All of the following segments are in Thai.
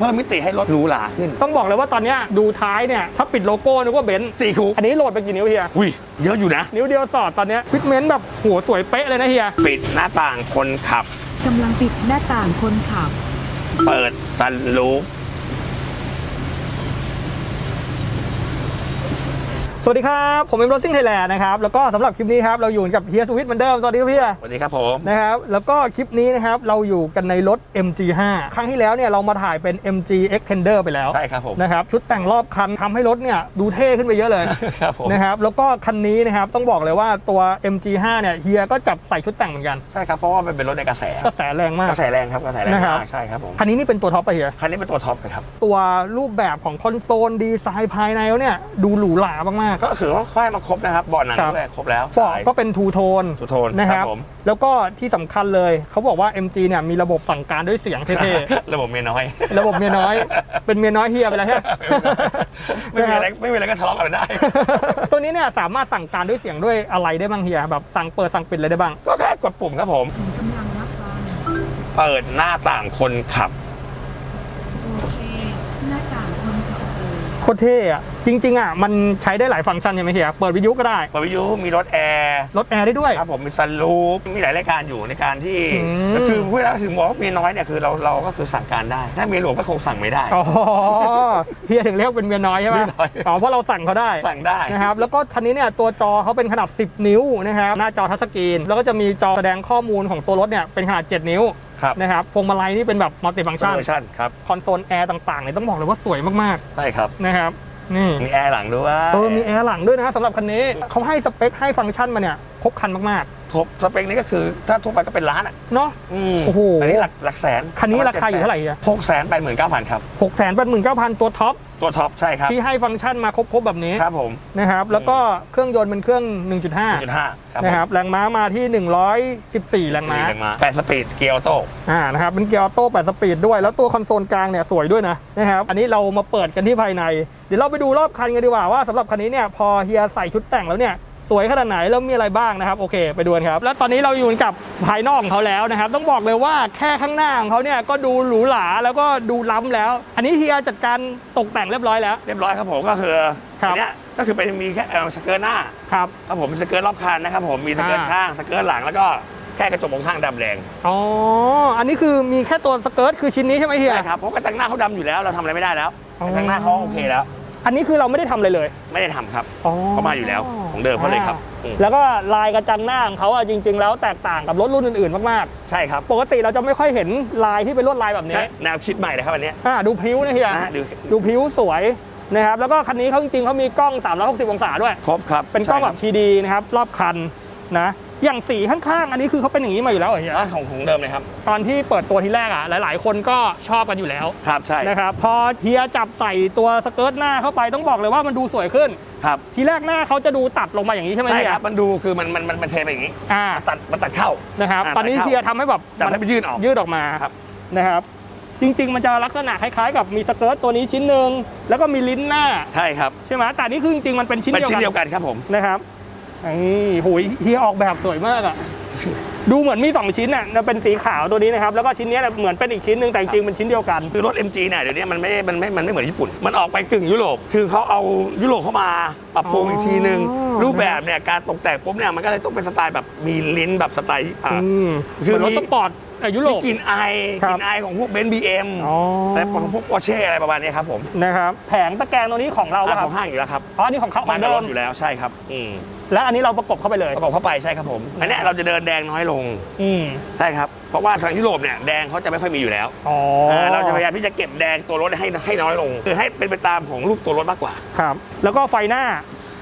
เพิ่มมิติให้รถหรูหราขึ้นต้องบอกเลยว่าตอนเนี้ยดูท้ายเนี่ยถ้าปิดโลโก้นึกว่าเบนซ์สี่คูอันนี้โหลดไปกี่นิ้วเฮียอุ้ยเยอะอยู่นะ นิ้วเดียวสอดตอนเนี้ยฟิตเมนต์แบบหัวสวยเป๊ะเลยนะเฮียปิดหน้าต่างคนขับ กำลังปิดหน้าต่างคนขับ เปิดซันรูฟ สวัสดีครับ ผมเอ็มโรซิ่งไทยแลนด์นะครับ แล้วก็สำหรับคลิปนี้ครับ เราอยู่กับเฮียสวิตเหมือนเดิม สวัสดีครับพี่สวัสดีครับผม นะครับ แล้วก็คลิปนี้นะครับ เราอยู่กันในรถ MG5 ครั้งที่แล้วเนี่ย เรามาถ่ายเป็น MG Extender ไปแล้ว ใช่ครับผม นะครับ ชุดแต่งรอบคันทำให้รถเนี่ย ดูเท่ขึ้นไปเยอะเลย ครับผม นะครับ แล้วก็คันนี้นะครับ ต้องบอกเลยว่าตัว MG5 เนี่ยเฮียก็จับใส่ชุดแต่งเหมือนกัน ใช่ครับ เพราะว่ามันเป็นรถในกระแส กระแสแรงมาก กระแสแรงครับกระแสแรงนะครับ มากใช่ครับผม คันนี้นี่เป็นตัวท็อปไปะเฮีย คันนี้เป็นตัวท็อปเลยครับ ตัวรูปแบบของคอนโซลดีไซน์ภายในแล้วเนี่ยดูหรูหรามากๆก็คือว่าค่อยมาครบนะครับเบาะหนังครับด้วยครบแล้วเบาะก็เป็นทูโทนทูโทนนะครับผมแล้วก็ที่สำคัญเลยเขาบอกว่า MG เนี่ยมีระบบสั่งการด้วยเสียงเท่ระบบเมียน้อยๆระบบเมียน้อย เป็นเมียน้อยเฮียไปแล้วใช่ไหมไม่มีอะไรไม่มีอะไรก็ทะเลาะกันได้ ตัวนี้เนี่ยสามารถสั่งการด้วยเสียงด้วยอะไรได้บ้างเฮียแบบสั่งเปิดสั่งปิดอะไรได้บ้างก็แค่กดปุ่มครับผมฉันกำลังรับฟังเปิดหน้าต่างคนขับ โอเค หน้าต่างคนขับเออ โคตรเท่อะจริง ๆอะมันใช้ได้หลายฟังก์ชันใช่ไหมเฮียเปิดวิทยุก็ได้เปิดวิทยุมีรถแอร์ลดแอร์ได้ด้วย ครับผมมีซันรูฟมีหลายรายการอยู่ในการที่อืม ก็คือเวลาถึงบอกว่าเมียน้อยเนี่ยคือเราเราก็คือสั่งการได้ ถ้าเมียหลวงก็คงสั่งไม่ได้ อ๋อเฮียถึงเรียกเป็นเมียน้อยใช่ไหมเมียน้อย อ๋อเพราะเราสั่งเขาได้ สั่งได้ นะครับแล้วก็คันนี้เนี่ยตัวจอเขาเป็นขนาด 10 นิ้วนะครับหน้าจอทัชสกรีน แล้วก็จะมีจอแสดงข้อมูลของตัวรถเนี่ยเป็นขนาด 7 นิ้ว ครับนะครับพวงมาลัยนี่เป็นแบบมัลติฟังก์ชันเวอร์ชันครับคอนโซลแอร์ต่างๆเนี่ยต้องบอกเลยว่าสวยมากใช่ครับๆนะครับนี่มีแอร์หลังด้วยเออมีแอร์หลังด้วยนะสำหรับคันนี้เขาให้สเปคให้ฟังก์ชันมาเนี่ยครบครันมากทบสเปคนี้ก็คือถ้าทั่วไปก็เป็นล้านอะๆเนาะอืมโอ้โหอันนี้หลักหลักแสนคันนี้ราคาอยู่เท่าไหร่อะหกแสนแปดหมื่นเก้าพันครับหกแสนแปดหมื่นเก้าพันตัวท็อป ตัวท็อปใช่ครับ ที่ให้ฟังก์ชันมาครบๆแบบนี้ครับผมนะครับ แล้วก็เครื่องยนต์เป็นเครื่อง 1.5จุดห้าครับนะครับแรงม้ามาที่ 114 แรงผมม้าสี่แรงม้าแปดสปีดเกียร์ออโต้อ่านะครับเป็นเกียร์ออโต้8สปีดด้วย แล้วตัวคอนโซลกลางเนี่ยสวยด้วยนะนะครับอันนี้เรามาเปิดกันที่ภายใน เดี๋ยวเราไปดูรอบคันกันดีกว่าว่าสำหรับคันนี้เนี่ยพอเฮียใส่ชุดแต่งแล้วเนี่ย สวยขนาดไหนแล้วมีอะไรบ้างนะครับโอเค ไปดูกันครับ แล้วตอนนี้เราอยู่กับภายนอกของเขาแล้วนะครับ ต้องบอกเลยว่าแค่ข้างหน้าของเขาเนี่ยก็ดูหรูหราแล้วก็ดูล้ำแล้ว อันนี้เฮียจัดการตกแต่งเรียบร้อยแล้ว เรียบร้อยครับผมก็คือครับอันเนี้ยก็คือเป็นมีแค่เอ่อสเกิร์ตหน้าครับครับผมมีสเกิร์ตรอบคันนะครับผมมีสเกิร์ตอ่าข้างสเกิร์ตหลังแล้วก็แค่กระจกมองข้างดำแดงอ๋อ อันนี้คือมีแค่ตัวสเกิร์ตคือชิ้นนี้ใช่ไหมเฮีย ใช่ครับ เพราะกระจังหน้าเขาดำอยู่แล้ว เราทำอะไรไม่ได้แล้วอ๋อกระจังหน้าเขาโอเคแล้ว อันนี้คือเราไม่ได้ทำอะไรเลย ไม่ได้ทำครับอ๋อเขามาอยู่แล้ว ของเดิมเขาเลยครับอืมแล้วก็ลายกระจังหน้าของเขาอะจริง ๆ แล้วแตกต่างกับรถรุ่นอื่นๆมากใช่ครับๆ ปกติเราจะไม่ค่อยเห็นลายที่เป็นลวดลายแบบนี้แนวคิดใหม่เลยครับอันเนี้ย อ่าดูพริ้วนะเฮียนะดู ดูพริ้วสวยนะครับแล้วก็คันนี้เขาจริงๆเขามีกล้อง 360 องศาด้วย ครบครับเป็นกล้องแบบใช่ทีดีนะครับรอบคันนะ อย่างสีข้างๆ อันนี้คือเขาเป็นอย่างนี้มาอยู่แล้วเหรอเฮียครับของของเดิมเลยครับ ตอนที่เปิดตัวทีแรกอะ หลาย ๆ คนก็ชอบกันอยู่แล้วครับใช่นะครับพอเฮียจับใส่ตัวสเกิร์ตหน้าเข้าไปต้องบอกเลยว่ามันดูสวยขึ้น ครับทีแรกหน้าเขาจะดูตัดลงมาอย่างนี้ใช่ไหมใช่เฮียครับมันดูคือมันมันมันมันเทไปอย่างนี้อ่ามันตัดมันตัดเข้า นะครับอ่าตอนนี้ตัดเข้า เฮียทำให้แบบจับให้มันยืดออก ยืดออกมาครับ นะครับจริง ๆ มันจะลักษณะคล้าย ๆ กับมีสเกิร์ตตัวนี้ชิ้นหนึ่งแล้วก็มีลิ้นหน้าใช่ครับใช่ไหมแต่นี่คือจริงๆมันเป็นชิ้นเป็นเดียวชิ้นกันเดียวกันครับผม นะครับ นี่หุยเฮียออกแบบสวยมากอะดูเหมือนมี 2 ชิ้นอะเป็นสีขาวตัวนี้นะครับ แล้วก็ชิ้นเนี้ยเหมือนเป็นอีกชิ้นหนึ่งแต่จริงๆเป็นชิ้นเดียวกัน คือรถ MG เนี่ยเดี๋ยวนี้มันไม่ มันไม่ มันไม่เหมือนญี่ปุ่น มันออกไปกึ่งยุโรป คือเขาเอายุโรปเข้ามาปรับปรุงอ๋ออีอีกทีนึงนะครับรูปแบบเนี่ยการตกแต่งปุ๊บเนี่ยมันก็เลยต้องเป็นสไตล์แบบมีลิ้นแบบสไตล์อ่าอืมคืคืออรถมีสปอร์ตเอ่อยุโรมีปกลิ่นไอคกรับลิ่นไอของพวกเบนซ์บีเอ็มอ๋อแต่ของพวกปอร์เช่อะไรประมาณนี้ครับผมนะครับแผงตะแกรงตัวนี้ของเราอ่าปะคขรัอบงห้างอยู่แล้วครับอ๋ออันนี้ของเขาขมาองกับเดิรมถอยู่แล้วใช่ครับอืม และอันนี้เราประกบเข้าไปเลยประกอบเข้าไปใช่ครับผม อันเนี้ยเราจะเดินแดงน้อยลง อืมใช่ครับ เพราะว่าทางยุโรปเนี่ยแดงเขาจะไม่ค่อยมีอยู่แล้วอ๋ออ่าเราจะพยายามที่จะเก็บแดงตัวรถให้ให้น้อยลง คือให้เป็นไปตามของรูปตัวรถมากกว่า ครับ แล้วก็ไฟหน้า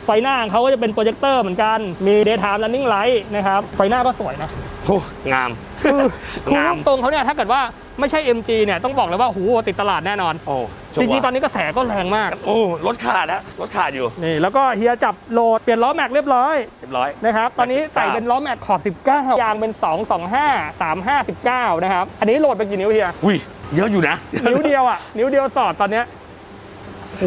ไฟหน้าของเขาก็จะเป็นโปรเจคเตอร์เหมือนกัน มี daytime running light นะครับ ไฟหน้าก็สวยนะโอ้งาม คือคืองามตรงเขาเนี่ยถ้าเกิดว่า ไม่ใช่ MG เนี่ยต้องบอกเลยว่าหูติดตลาดแน่นอน โอ้จริงๆ ตอนนี้กระแสก็แรงมาก โอ้รถขาดนะรถขาดอยู่ นี่แล้วก็เฮียจับโหลดเปลี่ยนล้อแม็กเรียบร้อย เรียบร้อยนะครับตอนนี้19ใส่เป็นล้อแม็กขอบ 19 ยางเป็น 225 35 19 นะครับ อันนี้โหลดไปกี่นิ้วเฮียอุ้ยเยอะอยู่นะ นิ้วเดียวอะนิ้วเดียวสอดตอนเนี้ยโห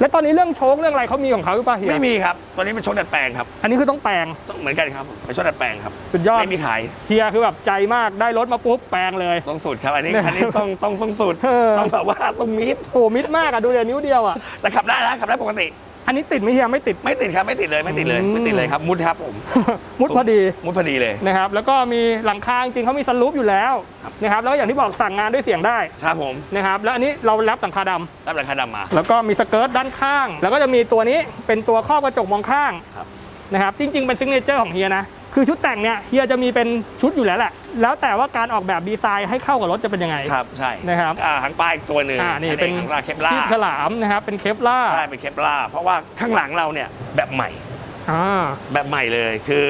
และตอนนี้เรื่องโชคเรื่องอะไรเขามีของเขาหรือเปล่าเฮียไม่มีครับตัวนี้เป็นชดดัดแปลงครับอันนี้คือต้องแปลงต้องเหมือนกันครับเป็นชดดัดแปลงครับสุดยอดไม่มีขายเฮียคือแบบใจมากได้รถมาปุ๊บแปลงเลยต้องสูตรครับอันนี้เนี่ยอันนี้ต้องต้องต้องสูตรเออต้องแบบว่าต้องมิดโอ้มิดมากอะดูเดี๋ยวนิ้วเดียวอะแต่ขับได้นะขับได้ปกติ อันนี้ติดไหมเฮียไม่ติด ไม่ติดครับไม่ติดเลยไม่ติดเลยอืมไม่ติดเลยครับมุดครับผม มุดพอดีมุดพอดีเลยนะครับแล้วก็มีหลังคาจริงๆเขามีสลูปอยู่แล้วครับนะครับแล้วก็อย่างที่บอกสั่งงานด้วยเสียงได้ครับผมนะครับแล้วอันนี้เราแรปหลังคาดำรับราคาดำมา แล้วก็มีสเกิร์ตด้านข้าง แล้วก็จะมีตัวนี้เป็นตัวครอบกระจกมองข้างครับนะครับจริง ๆ เป็นซิงเกิลเจอร์ของเฮียนะ คือชุดแต่งเนี่ยเฮียจะมีเป็นชุดอยู่แล้วแหละ แล้วแต่ว่าการออกแบบดีไซน์ให้เข้ากับรถจะเป็นยังไง ครับใช่นะครับอ่าหางปลาอีกตัวหนึ่งอ่านี่เป็นหางปลาเคปล่าที่ฉลามนะครับเป็นเคปล่าใช่เป็นเคปล่าเพราะว่าข้างหลังเราเนี่ยแบบใหม่อ่าแบบใหม่เลยคือ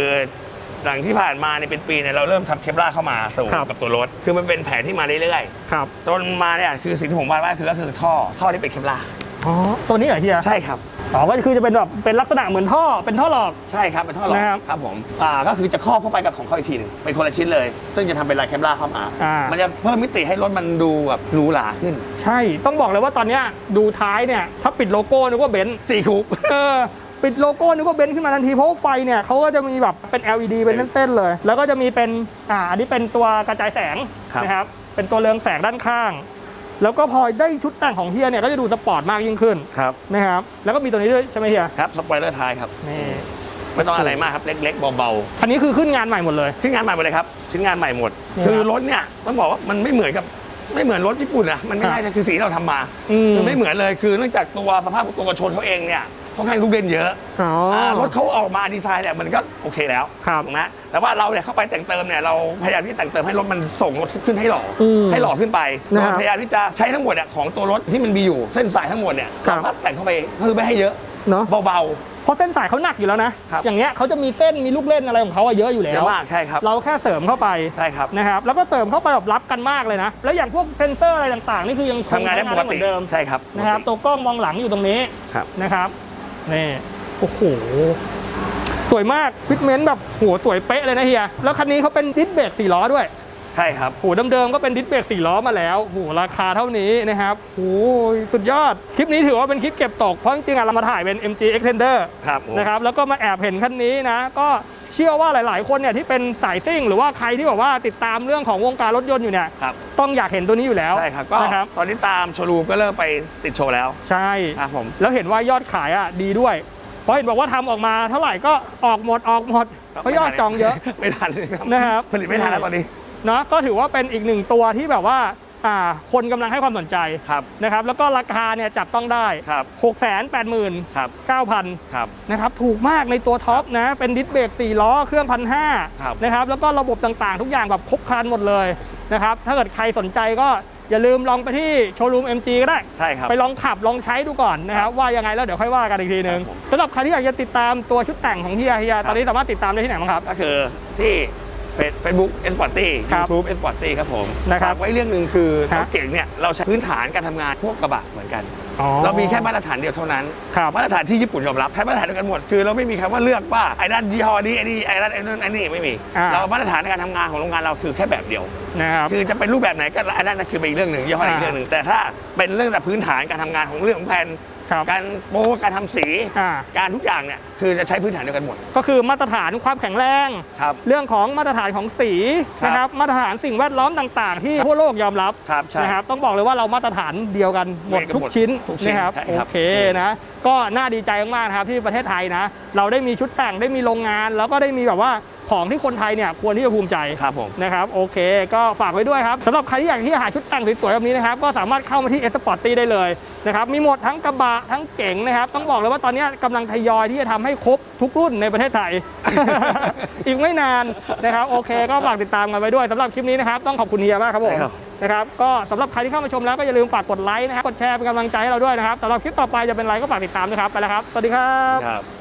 หลังที่ผ่านมาเนี่ยเป็นปีเนี่ยเราเริ่มทำเคปล่าเข้ามาสู่ครับกับตัวรถ คือมันเป็นแผนที่มาเรื่อยครับๆจนมาเนี่ยคือสิ่งที่ผมวาดไว้คือก็คือท่อท่อที่เป็นเคปล่าอ๋อตัวนี้เหรอเฮียใช่ครับ อ๋อก็คือจะเป็นแบบเป็นลักษณะเหมือนท่อเป็นท่อหลอก ใช่ครับเป็นท่อหลอดนะครับครับผมอ่าก็คือจะครอบเข้าไปกับของเขาอีกทีหนึ่งเป็นคนละชิ้นเลย ซึ่งจะทำเป็นลายเคปล่าเข้ามา อ่ามันจะเพิ่มมิติให้รถมันดูแบบหรูหราขึ้นใช่ต้องบอกเลยว่าตอนเนี้ยดูท้ายเนี่ยถ้าปิดโลโก้นึกว่าเบนซ์สี่คุกเออปิดโลโก้นึกว่าเบนซ์ขึ้นมาทันทีเพราะว่าไฟเนี่ยเขาก็จะมีแบบเป็น LED เป็นเส้นๆเลย แล้วก็จะมีเป็นอ่าอันนี้เป็นตัวกระจายแสงครับ นะครับเป็นตัวเรืองแสงด้านข้าง แล้วก็พอได้ชุดแต่งของเฮียเนี่ยก็จะดูสปอร์ตมากยิ่งขึ้นครับนะครับแล้วก็มีตัวนี้ด้วยใช่ไหมเฮียครับสปอยเลอร์ท้ายครับนี่ไม่ต้องอะไรมากครับเล็ก ๆเบาอันนี้คือขึ้นงานใหม่หมดเลย ๆชิ้นงานใหม่หมดเลยครับชิ้นงานใหม่หมด นี่คือครับรถเนี่ยต้องบอกว่ามันไม่เหมือนกับไม่เหมือนรถญี่ปุ่นนะมันไม่ครับใช่นะคือสีที่เราทำมาอืม คือไม่เหมือนเลยคือเนื่องจากตัวสภาพตัวกระชนเขาเองเนี่ย ค่อนข้างลูกเล่นเยอะอ๋ออารถเขาออกมาดีไซน์เนี่ยมันก็โอเคแล้วครับถูกไหมแต่ว่าเราเนี่ยเข้าไปแต่งเติมเนี่ยเราพยายามที่แต่งเติมให้รถมันส่งรถขึ้นให้หล่ออมให้หล่อขึ้นไปนะครับเราพยายามที่จะใช้ทั้งหมดเนี่ยของตัวรถที่มันมีอยู่เส้นสายทั้งหมดเนี่ยครับ เราก็แต่งเข้าไปคือไม่ให้เยอะเนาะเบา เพราะเส้นสายเขาหนักอยู่แล้วนะ ครับ อย่างเงี้ยเขาจะมีเส้นมีลูกเล่นอะไรของเขาอะเยอะอยู่ๆแล้เยอะวมากใช่ครับเราแค่เสริมเข้าไปใช่ครับนะครับแล้วก็เสริมเข้าไปแบบรับกันมากเลยนะ แล้วอย่างพวกเซนเซอร์อะไรต่างๆ นี่คือยังคทำงานได้ปกเหมืติอนเดิมใช่ครับนะครับปกตัวกล้องมองหลังอยู่ตรงนี้ครับ นะครับ นี่โอ้โห สวยมากฟิตเมนต์แบบโหสวยเป๊ะเลยนะเฮีย แล้วคันนี้เขาเป็นดิสเบรกสี่ล้อด้วย ใช่ครับ โหเดิมๆก็เป็นดิสเบรกสี่ล้อมาแล้วโหราคาเท่านี้นะครับโหสุดยอด คลิปนี้ถือว่าเป็นคลิปเก็บตก เพราะจริงๆอะเรามาถ่ายเป็น MG Extender ครับผมนะครับ แล้วก็มาแอบเห็นคันนี้นะ ก็ เชื่อว่าหลาย ๆ คนเนี่ยที่เป็นสายซิ่ง หรือว่าใครที่แบบว่าติดตามเรื่องของวงการรถยนต์อยู่เนี่ยครับ ต้องอยากเห็นตัวนี้อยู่แล้วใช่ครับก็นะครับตอนนี้ตามโชว์รูมก็เริ่มไปติดโชว์แล้วใช่ ครับผม แล้วเห็นว่ายอดขายอะดีด้วย เพราะเห็นบอกว่าทำออกมาเท่าไหร่ก็ออกหมดออกหมดเพราะยอดจองเยอะ ไม่ทันครับ นะครับ ผลิตไม่ทันแล้วตอนนี้ เนาะก็ถือว่าเป็นอีกหนึ่งตัวที่แบบว่าอ่า คนกำลังให้ความสนใจครับนะครับแล้วก็ราคาเนี่ยจับต้องได้ครับ6 8 0 0 0 0ครับ9,000ครับนะครับถูกมากในตัวท็อปนะเป็นดิสเบรก4ล้อเครื่องพันห้าครับนะครับแล้วก็ระบบต่างๆ ทุกอย่างแบบครบครันหมดเลยนะครับถ้าเกิดใครสนใจก็อย่าลืมลองไปที่โชว์รูม MG ก็ได้ใช่ครับไปลองขับลองใช้ดูก่อนนะครับว่ายังไงแล้วเดี๋ยวค่อยว่ากันอีกทีนึงครับผมสำหรับใครที่อยากจะติดตามตัวชุดแต่งของเฮียเฮียครับตอนนี้สามารถติดตามได้ที่ไหนบ้างครับ ก็คือที่ เฟซบุ๊กเอสปอร์ตี้ครับยูทูบเอสปอร์ตี้ครับผมนะครับฝากไว้เรื่องหนึ่งคือครัรบถเก่งเนี่ยเราใช้พื้นฐานการทำงานพวกกระบะเหมือนกัน อ๋อ เรามีแค่มาตรฐานเดียวเท่านั้น ครับ มาตรฐานที่ญี่ปุ่นยอมรับใช้มาตรฐานเดียวกันหมดคือเราไม่มีคำว่าเลือกว่าไอ้นั่นยี่ห้อนี้ไอ้นี่ไอ้นั่นไอ้นั่นไอ้นี่ไม่มีอ่า เรามาตรฐานในการทำงานของโรงงานเราคือแค่แบบเดียว นะครับ คือจะเป็นรูปแบบไหนก็อันนั้นคือเป็นอีกเรื่องหนึ่งยี่ห้ออีกอ่าเรื่องหนึ่งแต่ถ้าเป็นเรื่องแต่พื้นฐานการทำงานของเรื่องของแผ่นครับ การโป้การทำสี อ่าการทุกอย่างเนี่ยคือจะใช้พื้นฐานเดียวกันหมดก็คือมาตรฐานความแข็งแรง ครับ เรื่องของมาตรฐานของสีครับนะครับมาตรฐานสิ่งแวดล้อมต่าง ๆ ที่ทั่วโลกยอมรับครับใช่นะครับต้องบอกเลยว่าเรามาตรฐานเดียวกันหมดเหมือนกันทุกหมดชิ้นทุกชิ้นนะครับใช่โอครับ เคนะ ก็น่าดีใจมากๆนะครับที่ประเทศไทยนะ เราได้มีชุดแต่งได้มีโรงงาน แล้วก็ได้มีแบบว่า ของที่คนไทยเนี่ยควรที่จะภูมิใจครับผมนะครับโอเค ก็ฝากไว้ด้วยครับสำหรับใครที่อยากที่จะหาชุดแต่งสวยๆแบบนี้นะครับก็สามารถเข้ามาที่เอสปอร์ตี้ได้เลยนะครับมีหมดทั้งกระบะทั้งเก๋งนะครับต้องบอกเลยว่าตอนนี้กำลังทยอยที่จะทำให้ครบทุกรุ่นในประเทศไทย อีกไม่นานนะครับโอเคก็ฝากติดตามกันไว้ด้วยสำหรับคลิปนี้นะครับต้องขอบคุณเฮียมากครับผมครับนะครับก็สำหรับใครที่เข้ามาชมแล้วก็อย่าลืมฝากกดไลค์นะครับกดแชร์เป็นกำลังใจให้เราด้วยนะครับสำหรับคลิปต่อไปจะเป็นอะไรก็ฝากติดตามนะครับไปแล้วครับสวัสดีครับครับ